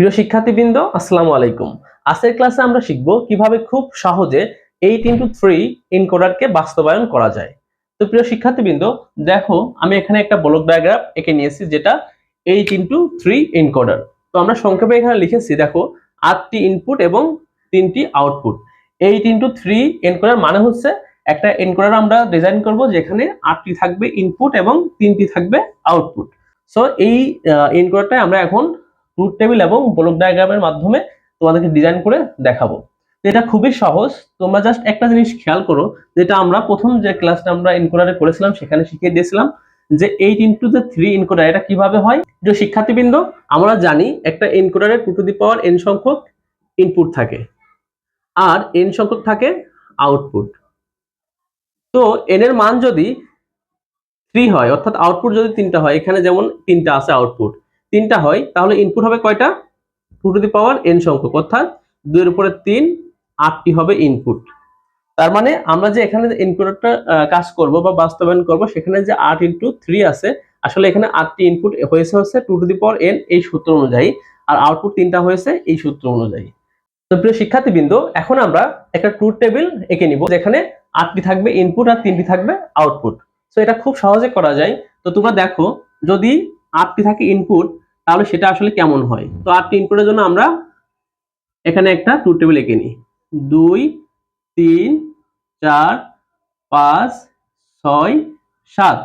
প্রিয় শিক্ষার্থীবৃন্দ, আসসালামু আলাইকুম। আজকের ক্লাসে আমরা শিখব কীভাবে খুব সহজে এইট ইন্টু থ্রি ইনকোডারকে বাস্তবায়ন করা যায়। তো প্রিয় শিক্ষার্থীবৃন্দ, দেখো, আমি এখানে একটা ব্লক ডায়াগ্রাম এঁকে নিয়েছি যেটা এইট ইন্টু থ্রি ইনকোডার তো আমরা সংক্ষেপে এখানে লিখেছি, দেখো, আটটি ইনপুট এবং তিনটি output eight into three encoder মানে হচ্ছে একটা এনকোডার আমরা ডিজাইন করব যেখানে আটটি থাকবে ইনপুট এবং তিনটি থাকবে আউটপুট সো এই এনকোডারটাই আমরা এখন ট্রুথ টেবিল এবং ব্লক ডায়াগ্রামের মাধ্যমে তোমাদেরকে ডিজাইন করে দেখাবো। এটা খুবই সহজ। তোমরা জাস্ট একটা জিনিস খেয়াল করো, যেটা আমরা প্রথম যে ক্লাসটা আমরা ইনকোডারে করেছিলাম, সেখানে শিখিয়ে দিয়েছিলাম যে eight into the three encoder এটা কীভাবে হয়? যে শিক্ষার্থীবৃন্দ, আমরা জানি একটা ইনকোডারে two to the power n সংখ্যক ইনপুট থাকে আর এন সংখ্যক থাকে আউটপুট তো এন এর মান যদি থ্রি হয়, অর্থাৎ আউটপুট যদি তিনটা হয়, এখানে যেমন তিনটা আছে আউটপুট তিনটা হয়, তাহলে ইনপুট হবে কয়টা? Two to the power n সংখ্যক, অর্থাৎ দুইয়ের উপরে তিন, আটটি হবে ইনপুট তার মানে আমরা যে এখানে ইনপুটটা কাজ করব বা বাস্তবায়ন করব, সেখানে যে আট ইনটু থ্রি আছে, আসলে এখানে আটটি ইনপুট হয়েছে হচ্ছে two to the power n এই সূত্র অনুযায়ী, আর আউটপুট তিনটা হয়েছে এই সূত্র অনুযায়ী। তো প্রিয় শিক্ষার্থীবৃন্দ, এখন আমরা একটা ট্রুথ টেবিল এঁকে নিব, যেখানে আটটি থাকবে ইনপুট আর তিনটি থাকবে আউটপুট তো এটা খুব সহজে করা যায়। তো তোমরা দেখো, যদি আটটি থাকে ইনপুট তাহলে সেটা আসলে কেমন হয়? তো আটটি ইনপুটের জন্য আমরা এখানে একটা ট্রুথ টেবিল এঁকে নিই। দুই, তিন, চার, পাঁচ, ছয়, সাত।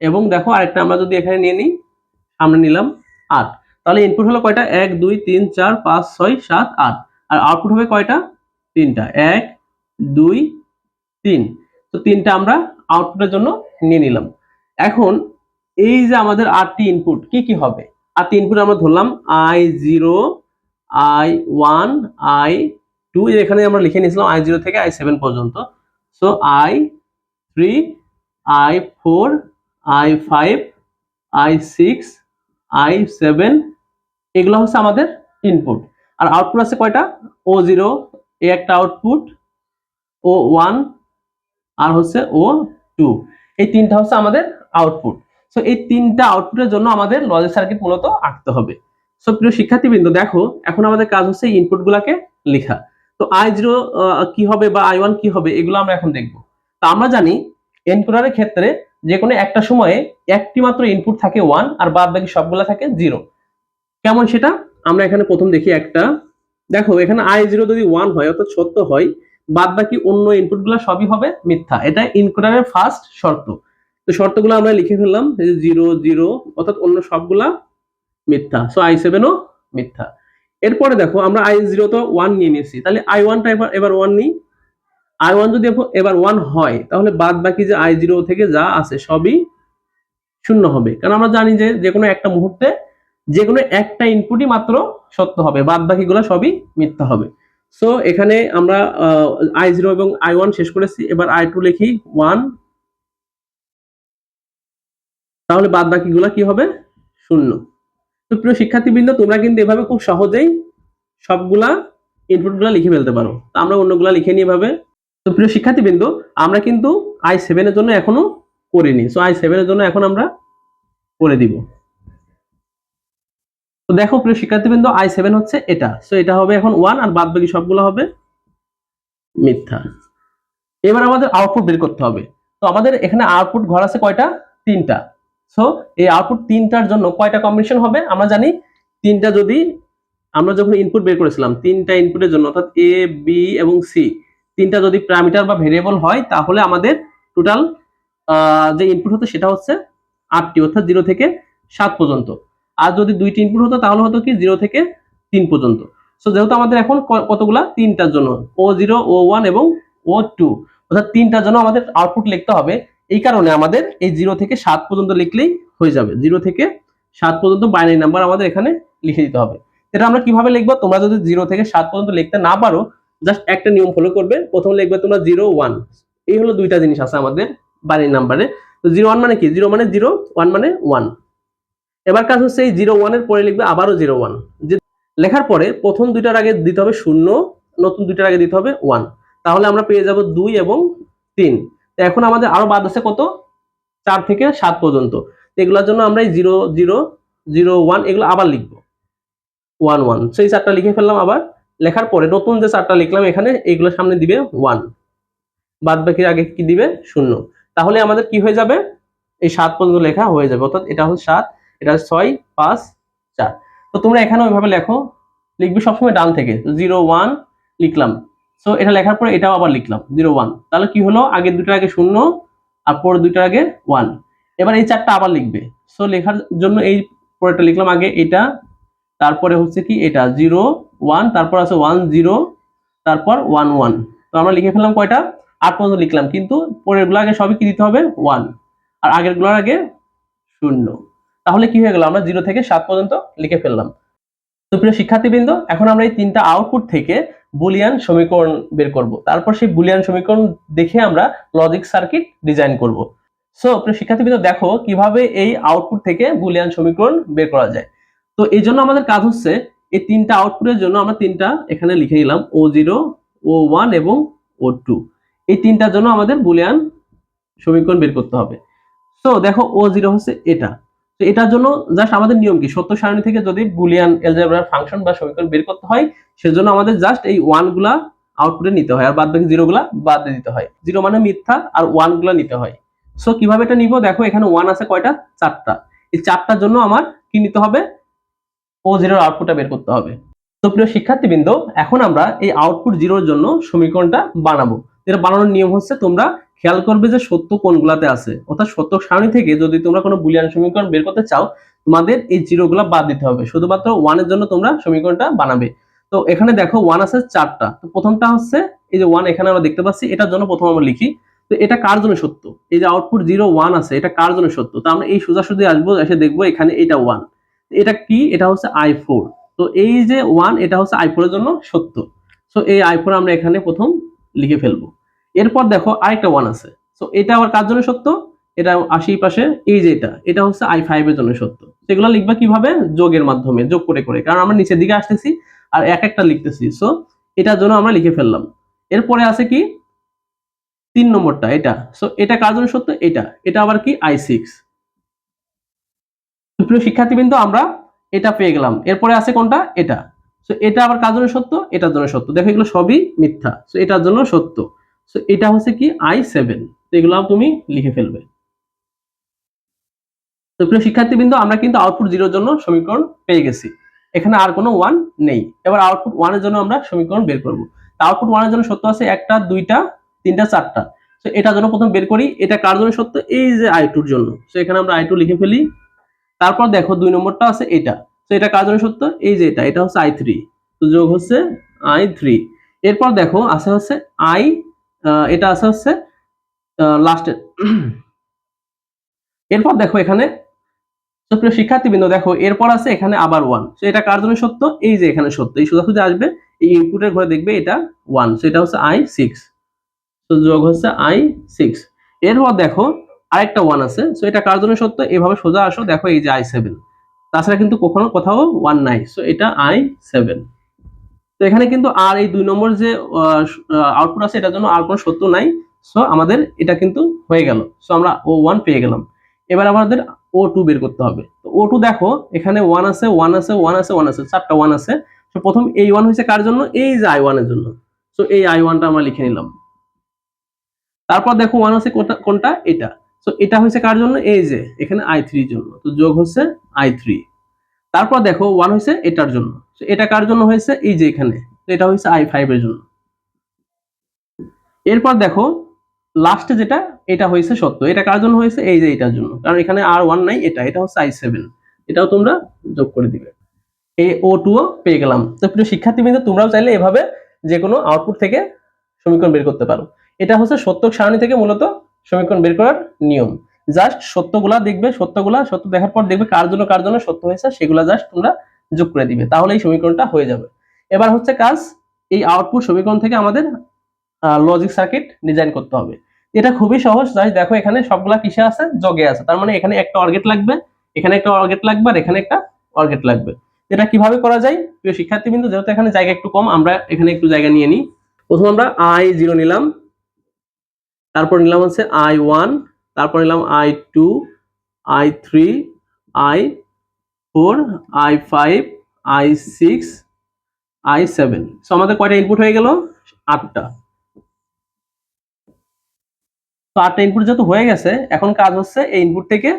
এবং দেখো আরেকটা আমরা যদি এখানে নিয়ে নিই আমরা নিলাম আট। তাহলে ইনপুট হলো কয়টা? এক, দুই, তিন, চার, পাঁচ, ছয়, সাত, আট। আর আউটপুট হবে কয়টা? তিনটা। এক, দুই, তিন। তো তিনটা আমরা আউটপুটের জন্য নিয়ে নিলাম। এখন এই যে আমাদের আটটি ইনপুট কি কি হবে? আটটি ইনপুট আমরা ধরলাম I zero I one I two এখানে আমরা লিখে নিয়েছিলাম আই জিরো থেকে আই সেভেন পর্যন্ত। So I three I four I five I six I seven এগুলো হচ্ছে আমাদের ইনপুট আর আউটপুট আছে কয়টা? ও জিরো এ একটা আউটপুট ও ওয়ান আর হচ্ছে ও টু এই তিনটা হচ্ছে আমাদের আউটপুট সো এই তিনটা আউটপুটের জন্য আমাদের লজিক সার্কিট মূলত আঁকতে হবে। সো প্রিয় শিক্ষার্থীবৃন্দ, দেখো, এখন আমাদের কাজ হচ্ছে ইনপুট গুলাকে লেখা। তো আই জিরো কি হবে বা আই ওয়ান কি হবে, এগুলো আমরা এখন দেখব। তো আমরা জানি এনকোডারের ক্ষেত্রে যে কোনো একটা সময়ে একটি মাত্র ইনপুট থাকে ওয়ান আর বাদ বাকি সবগুলা থাকে জিরো কেমন সেটা? আমরা এখানে প্রথম দেখি একটা। দেখো, এখানে আই জিরো যদি ওয়ান হয়, অর্থাৎ সত্য হয়, বাদ বাকি অন্য ইনপুটগুলা সবই হবে মিথ্যা। এটা ইনকোডারের ফার্স্ট শর্ত। তো শর্তগুলো আমরা লিখে ফেললাম জিরো জিরো, অর্থাৎ অন্য সবগুলা মিথ্যা। সো আই সেভেনও মিথ্যা। এরপরে দেখো, আমরা আই জিরো তো ওয়ান নিয়ে নিয়েছি। তাহলে আই ওয়ানটা এবার এবার ওয়ান নিই। আই ওয়ান যদি এবার ওয়ান হয়, তাহলে বাদ বাকি যে আই জিরো থেকে যা আছে সবই শূন্য হবে। কারণ আমরা জানি যে যে কোনো একটা মুহূর্তে যে কোনো একটা ইনপুটই মাত্র সত্য হবে। বাদ বাকিগুলো সবই মিথ্যা হবে। সো এখানে আমরা আই জিরো এবং আই ওয়ান শেষ করেছি। এবার আই টু লিখি ওয়ান তাহলে বাদ বাকিগুলো কি হবে? শূন্য। তো প্রিয় শিক্ষার্থীবৃন্দ, তোমরা কিন্তু এভাবে খুব সহজেই সবগুলা ইনপুটগুলো লিখে ফেলতে পারো। তো আমরা অন্যগুলা লিখে নিই এভাবে। তো প্রিয় শিক্ষার্থীবৃন্দ, আমরা কিন্তু আই সেভেনের জন্য এখনও করিনি। সো আই সেভেনের জন্য এখন আমরা করে দিব। তো দেখো প্রিয় শিক্ষার্থীবৃন্দ আই সেভেন হচ্ছে এটা। সো এটা হবে এখন ওয়ান আর বাদ বাকি সবগুলো হবে মিথ্যা। এবার আমাদের আউটপুট বের করতে হবে। তো আমাদের এখানে আউটপুট ঘর আছে কয়টা? তিনটা। সো এই আউটপুট তিনটার জন্য কয়টা কম্বিনেশন হবে? আমরা জানি তিনটা যদি আমরা যখন ইনপুট বের করেছিলাম, তিনটা ইনপুটের জন্য, অর্থাৎ এ বি এবং সি তিনটা যদি প্যারামিটার বা ভেরিয়েবল হয়, তাহলে আমাদের টোটাল যে ইনপুট হতো সেটা হচ্ছে আটটি, অর্থাৎ জিরো থেকে সাত পর্যন্ত। আর যদি দুইটি ইনপুট হতো, তাহলে হতো কি? জিরো থেকে তিন পর্যন্ত। সো যেহেতু আমাদের এখন কতগুলা? তিনটার জন্য। ও জিরো ও ওয়ান এবং ও টু অর্থাৎ তিনটার জন্য আমাদের আউটপুট লিখতে হবে এই কারণে আমাদের এই জিরো থেকে সাত পর্যন্ত লিখলেই হয়ে যাবে। জিরো থেকে সাত পর্যন্ত বাইনারি নাম্বার আমাদের এখানে লিখে দিতে হবে। এটা আমরা কীভাবে লিখব? তোমরা যদি জিরো থেকে সাত পর্যন্ত লিখতে না পারো জাস্ট একটা নিয়ম ফলো করবে। প্রথম লিখবে তোমরা জিরো ওয়ান এই হলো দুইটা জিনিস আছে আমাদের বাইনারি নাম্বারে তো জিরো ওয়ান মানে কি? জিরো মানে জিরো ওয়ান মানে ওয়ান এবার কাজ হচ্ছে এই জিরো ওয়ানের পরে লিখবে আবারও জিরো ওয়ান লেখার পরে প্রথম দুইটার আগে দিতে হবে শূন্য, নতুন দুইটার আগে দিতে হবে ওয়ান তাহলে আমরা পেয়ে যাব দুই এবং তিন। তো এখন আমাদের আরও বাদ আছে কত? চার থেকে সাত পর্যন্ত। এগুলোর জন্য আমরা জিরো জিরো জিরো, ওয়ান এগুলো আবার লিখব। One one. সেই চারটা লিখে ফেললাম আবার। লেখার পরে নতুন যে চারটা লিখলাম এখানে, এইগুলো সামনে দিবে ওয়ান। বাদ বাকির আগে কি দিবে? শূন্য। তাহলে আমাদের কি হয়ে যাবে? এই সাত পর্যন্ত লেখা হয়ে যাবে। অর্থাৎ এটা হচ্ছে সাত, এটা ছয়, পাঁচ, চার। তো তোমরা এখানে ওইভাবে লেখো। লিখবে সবসময় ডান থেকে। জিরো, ওয়ান লিখলাম। সো এটা লেখার পরে এটাও আবার লিখলাম জিরো ওয়ান তাহলে কি হলো? আগের দুটার আগে শূন্য আর পরের দুইটার আগে ওয়ান এবার এই চারটা আবার লিখবে। সো লেখার জন্য এই পরেরটা লিখলাম আগে এটা, তারপরে হচ্ছে কি এটা জিরো ওয়ান তারপর আছে ওয়ান জিরো তারপর ওয়ান ওয়ান তো আমরা লিখে ফেললাম কয়টা? আট পর্যন্ত লিখলাম, কিন্তু পরেরগুলো আগে সবই কি দিতে হবে? ওয়ান আর আগেরগুলোর আগে শূন্য। তাহলে কি হয়ে গেল? আমরা জিরো থেকে সাত পর্যন্ত লিখে ফেললাম। তো প্রিয় শিক্ষার্থীবৃন্দ, এখন আমরা এই তিনটা আউটপুট থেকে বুলিয়ান সমীকরণ বের করব। তারপর সেই বুলিয়ান সমীকরণ দেখে আমরা লজিক সার্কিট ডিজাইন করব। সো প্রিয় শিক্ষার্থীবৃন্দ, দেখো কীভাবে এই আউটপুট থেকে বুলিয়ান সমীকরণ বের করা যায়। তো এই জন্য আমাদের কাজ হচ্ছে, এই তিনটা আউটপুটের জন্য আমরা তিনটা এখানে লিখে নিলাম ও জিরো ও ওয়ান এবং ও টু এই তিনটার জন্য আমাদের বুলিয়ান সমীকরণ বের করতে হবে। সো দেখো ও জিরো হচ্ছে এটা। তো এটার জন্য জাস্ট আমাদের নিয়ম কি? সত্য সারণী থেকে যদি বুলিয়ান এলজেব্রার ফাংশন বা সমীকরণ বের করতে হয়, সেজন্য আমাদের জাস্ট এই ওয়ানগুলা আউটপুটে নিতে হয়, আর বাদ বাকি জিরো গুলা বাদ দিয়ে দিতে হয়। জিরো মানে মিথ্যা, আর ওয়ানগুলা নিতে হয়। সো কীভাবে এটা নিব? দেখো, এখানে ওয়ান আছে কয়টা? চারটা। এই চারটার জন্য আমার কি নিতে হবে? ও জিরোর আউটপুটটা বের করতে হবে। তো প্রিয় শিক্ষার্থীবৃন্দ, এখন আমরা এই আউটপুট জিরোর জন্য সমীকরণটা বানাবো। এটা বানানোর নিয়ম হচ্ছে তোমরা খেয়াল করবে যে সত্য কোনগুলাতে আছে। অর্থাৎ সত্য সারণী থেকে যদি তোমরা কোনো বুলিয়ান সমীকরণ বের করতে চাও, তোমাদের এই জিরোগুলা বাদ দিতে হবে। শুধুমাত্র ওয়ানের জন্য তোমরা সমীকরণটা বানাবে। তো এখানে দেখো ওয়ান আছে চারটা। তো প্রথমটা হচ্ছে এই যে ওয়ান এখানে আমরা দেখতে পাচ্ছি, এটার জন্য প্রথম আমরা লিখি। তো এটা কার জন্য সত্য? এই যে আউটপুট জিরো ওয়ান আছে, এটা কার জন্য সত্য? তো আমরা এই সোজাসুজি আসব, এসে দেখব এখানে এটা ওয়ান এটা কি? এটা হচ্ছে আই ফোর তো এই যে ওয়ান এটা হচ্ছে আই এর জন্য সত্য। সো এই আই ফোর আমরা এখানে প্রথম লিখে ফেলব। এরপর দেখো আরেকটা ওয়ান আছে। সো এটা আবার কার জন্য সত্য? এটা আশি পাশে, এই যে এটা এটা হচ্ছে আই ফাইভ এর জন্য সত্য। সেগুলো লিখবা কীভাবে? যোগের মাধ্যমে, যোগ করে করে। কারণ আমরা নিচের দিকে আসতেছি আর এক একটা লিখতেছি। সো এটার জন্য আমরা লিখে ফেললাম। এরপরে আছে কি? তিন নম্বরটা, এটা। সো এটা কার জন্য সত্য? এটা। এটা আবার কি? আই সিক্স প্রিয় শিক্ষার্থীবৃন্দ, আমরা এটা পেয়ে গেলাম। এরপরে আছে কোনটা? এটা। সো এটা আবার কার জন্য সত্য? এটার জন্য সত্য। দেখো, এগুলো সবই মিথ্যা। সো এটার জন্য সত্য। সো এটা হচ্ছে কি? আই সেভেন তো এগুলো তুমি লিখে ফেলবে। তো প্রিয় শিক্ষার্থীবৃন্দ, আমরা কিন্তু আউটপুট জিরোর জন্য সমীকরণ পেয়ে গেছি। এখানে আর কোনো ওয়ান নেই। এবার আউটপুট ওয়ানের জন্য আমরা সমীকরণ বের করব। আউটপুট ওয়ানের জন্য সত্য আছে একটা, দুইটা, তিনটা, চারটা। তো এটার জন্য প্রথম বের করি। এটা কার জন্য সত্য? এই যে আই টুর জন্য। তো এখানে আমরা আই টু লিখে ফেলি। তারপর দেখো, দুই নম্বরটা আছে এটা। তো এটা কার জন্য সত্য? এই যে এটা এটা হচ্ছে আই থ্রি তো যোগ হচ্ছে আই থ্রি এরপর দেখো, আছে হচ্ছে আই এটা আছে হচ্ছে লাস্টে এরপর দেখো এখানে প্রিয় শিক্ষার্থীবৃন্দ, দেখো, এরপর আছে এখানে আবার ওয়ান তো এটা কার জন্য সত্য? এই যে এখানে সত্য। এই সোজাসুজি আসবে, এই ইনপুটের ঘরে দেখবে এটা ওয়ান তো এটা হচ্ছে আই সিক্স তো যোগ হচ্ছে আই সিক্স এরপর দেখো, আরেকটা ওয়ান আছে। সো এটা কার জন্য সত্য? এভাবে সোজা আসো, দেখো এই যে আই সেভেন তাছাড়া কিন্তু কখনো কোথাও ওয়ান নাই। সো এটা আই সেভেন তো এখানে কিন্তু আর এই দুই নম্বর যে আউটপুট আছে, এটার জন্য আর কোনো সত্য নাই। সো আমাদের এটা কিন্তু হয়ে গেল। সো আমরা ও ওয়ান পেয়ে গেলাম। এবার আমাদের ও টু বের করতে হবে। তো ও টু দেখো, এখানে ওয়ান আছে ওয়ান আছে ওয়ান আছে ওয়ান আছে, চারটা ওয়ান আছে। তো প্রথম এই ওয়ান হয়েছে কার জন্য? এই যে আই ওয়ানের জন্য। সো এই আই ওয়ানটা আমরা লিখে নিলাম। তারপর দেখো ওয়ান আছে কোনটা? এটা। তো এটা হয়েছে কার জন্য? এই যে, এখানে আই থ্রির জন্য। তো যোগ হচ্ছে আই থ্রি তারপর দেখো ওয়ান হয়েছে এটার জন্য। এটা কার জন্য হয়েছে? এই যে এখানে। এটা হয়েছে আই ফাইভ এর জন্য। এরপর দেখো লাস্টে যেটা, এটা হয়েছে সত্য। এটা কার জন্য হয়েছে? এই যে এটার জন্য। কারণ এখানে আর ওয়ান নাই, এটা। এটা হচ্ছে আই সেভেন এটাও তোমরা যোগ করে দিবে। এই ও পেয়ে গেলাম। তো প্রিয় শিক্ষার্থীবৃন্দ, তোমরাও চাইলে এভাবে যে কোনো আউটপুট থেকে সমীকরণ বের করতে পারো। এটা হচ্ছে সত্য সারণী থেকে মূলত সমীকরণ বের করার নিয়ম। জাস্ট সত্যগুলা দেখবে, সত্যগুলা, সত্য দেখার পর দেখবে কার জন্য কার জন্য সত্য হয়েছে, সেগুলা জাস্ট তোমরা যোগ করে দিবে। তাহলে এই সমীকরণটা হয়ে যাবে। এবার হচ্ছে কাজ, এই আউটপুট সমীকরণ থেকে আমাদের লজিক সার্কিট ডিজাইন করতে হবে। এটা খুবই সহজ জাস্ট দেখো এখানে সবগুলা কিসে আছে? যোগে আছে। তার মানে এখানে একটা অর্গেট লাগবে, এখানে একটা অর্গেট লাগবে, আর এখানে একটা অর্গেট লাগবে। এটা কীভাবে করা যায়? প্রিয় শিক্ষার্থীবৃন্দ, যেহেতু এখানে জায়গা একটু কম, আমরা এখানে একটু জায়গা নিয়ে নিই। প্রথম আমরা আই জিরো নিলাম। তারপর নিলাম হচ্ছে আই ওয়ান তারপর নিলাম I two I three I four I five I six I seven so আমাদের কয়টা ইনপুট হয়ে গেল? আটটা। তো আটটা ইনপুট যেহেতু হয়ে গেছে, এখন কাজ হচ্ছে এই ইনপুট থেকে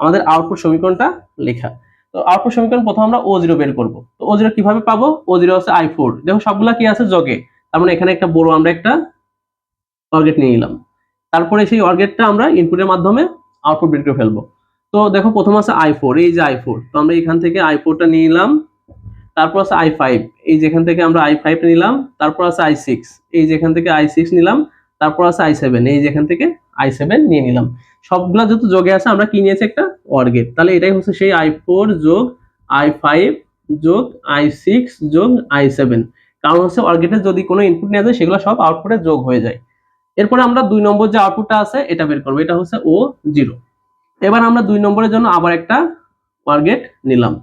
আমাদের আউটপুট সমীকরণটা লেখা। তো আউটপুট সমীকরণ প্রথম আমরা ও জিরো বের করব। তো ও জিরো কীভাবে পাবো? ও জিরো হচ্ছে আই ফোর দেখো সবগুলা কি আছে জগে। তার মানে এখানে একটা বড় আমরা একটা অর্গেট নিয়ে নিলাম। তারপরে সেই অর্গেটটা আমরা ইনপুটের মাধ্যমে আউটপুট বের করে ফেলব। তো দেখো প্রথম আছে আই ফোর এই যে আই ফোর তো আমরা এখান থেকে আই ফোরটা নিলাম, তারপর আছে আই ফাইভ এই যেখান থেকে আমরা আই ফাইভ নিলাম, তারপর আছে আই সিক্স এই যেখান থেকে আই সিক্স নিলাম, তারপর আছে আই সেভেন এই যেখান থেকে আই সেভেন নিয়ে নিলাম। সবগুলা যেহেতু যোগে আছে, আমরা কি নিয়েছি একটা অর্গেট তাহলে এটাই হচ্ছে সেই আই ফোর যোগ আই ফাইভ যোগ আই সিক্স যোগ আই সেভেন কারণ হচ্ছে অর্গেটের যদি কোনো ইনপুট নেওয়া যায়, সেগুলো সব আউটপুটে যোগ হয়ে যায়। এরপরে আমরা দুই নম্বর যে আউটপুটটা আছে, এটা বের করব। এটা হচ্ছে ও জিরো এবার আমরা দুই নম্বরের জন্য আবার একটা অর্গেট নিলাম।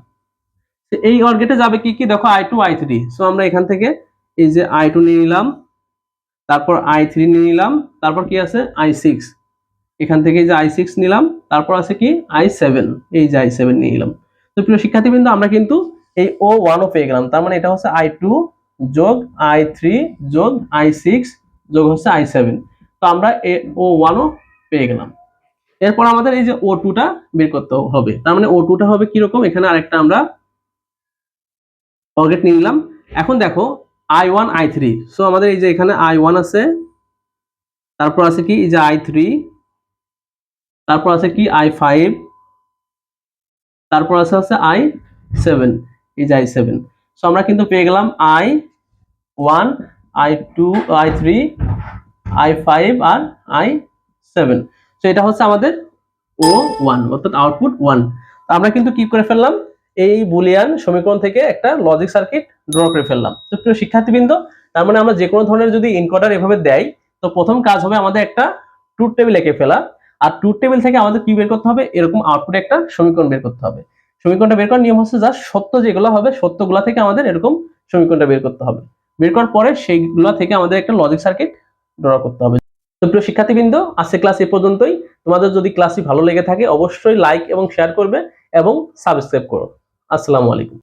এই অর্গেটে যাবে কি কি? দেখো I two I three so আমরা এখান থেকে এই যে আই টু নিয়ে নিলাম, তারপর আই থ্রি নিয়ে নিলাম, তারপর কি আছে? আই সিক্স এখান থেকে যে আই সিক্স নিলাম, তারপর আছে কি? আই সেভেন এই যে আই সেভেন নিয়ে নিলাম। তো প্রিয় শিক্ষার্থীবৃন্দ, আমরা কিন্তু এই ও ওয়ানও পেয়ে গেলাম। তার মানে এটা হচ্ছে আই টু যোগ আই থ্রি যোগ আই সিক্স যোগ হচ্ছে আই সেভেন তো আমরা এ ও ওয়ানও পেয়ে গেলাম। এরপর আমাদের এই যে ও টুটা বের করতে হবে। তার মানে ও টুটা হবে কীরকম? এখানে আরেকটা আমরা অর্গেট নিয়ে নিলাম। এখন দেখো I one I three so আমাদের এই যে এখানে আই ওয়ান আছে। তারপর আছে কি? এই যে আই থ্রি তারপর আছে কি? আই ফাইভ তারপর আছে হচ্ছে আই সেভেন এই যে আই সেভেন সো আমরা কিন্তু পেয়ে গেলাম I one I two I three I five R I seven তো এটা হচ্ছে আমাদের ও ওয়ান অর্থাৎ আউটপুট ওয়ান আমরা কিন্তু কি করে ফেললাম। এই বুলিয়ান সমীকরণ থেকে একটা লজিক সার্কিট ড্র করে ফেললাম। তো প্রিয় শিক্ষার্থীবৃন্দ, তার মানে আমরা যে কোনো ধরনের যদি ইনকোডার এভাবে দেয়, তো প্রথম কাজ হবে আমাদের একটা ট্রুথ টেবিল এঁকে ফেলা। আর ট্রুথ টেবিল থেকে আমাদের কি বের করতে হবে? এরকম আউটপুটে একটা সমীকরণ বের করতে হবে। সমীকরণটা বের করার নিয়ম হচ্ছে যা সত্য যেগুলো হবে, সত্যগুলা থেকে আমাদের এরকম সমীকরণটা বের করতে হবে। বের করার পরে সেইগুলো থেকে আমাদের একটা লজিক সার্কিট ড্র করতে হবে। তো প্রিয় শিক্ষার্থীবৃন্দ আজকে ক্লাস এ পর্যন্তই। তোমাদের যদি ক্লাসটি ভালো লেগে থাকে, অবশ্যই লাইক এবং শেয়ার করবে এবং সাবস্ক্রাইব করো। আসসালামু আলাইকুম।